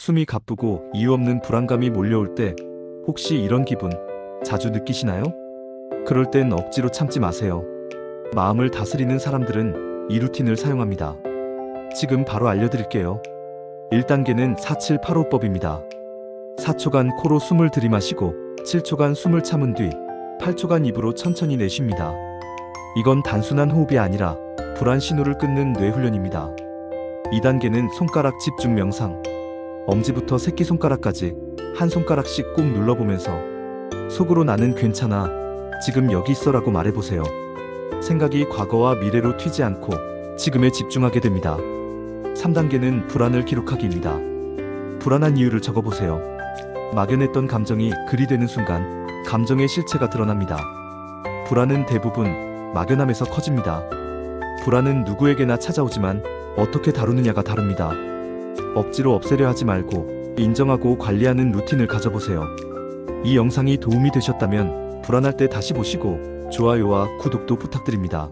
숨이 가쁘고 이유 없는 불안감이 몰려올 때 혹시 이런 기분 자주 느끼시나요? 그럴 땐 억지로 참지 마세요. 마음을 다스리는 사람들은 이 루틴을 사용합니다. 지금 바로 알려드릴게요. 1단계는 4785법입니다. 4초간 코로 숨을 들이마시고 7초간 숨을 참은 뒤 8초간 입으로 천천히 내쉽니다. 이건 단순한 호흡이 아니라 불안 신호를 끊는 뇌 훈련입니다. 2단계는 손가락 집중 명상. 엄지부터 새끼손가락까지 한 손가락씩 꾹 눌러보면서 속으로 나는 괜찮아. 지금 여기 있어라고 말해보세요. 생각이 과거와 미래로 튀지 않고 지금에 집중하게 됩니다. 3단계는 불안을 기록하기입니다. 불안한 이유를 적어보세요. 막연했던 감정이 글이 되는 순간 감정의 실체가 드러납니다. 불안은 대부분 막연함에서 커집니다. 불안은 누구에게나 찾아오지만 어떻게 다루느냐가 다릅니다. 억지로 없애려 하지 말고 인정하고 관리하는 루틴을 가져보세요. 이 영상이 도움이 되셨다면 불안할 때 다시 보시고 좋아요와 구독도 부탁드립니다.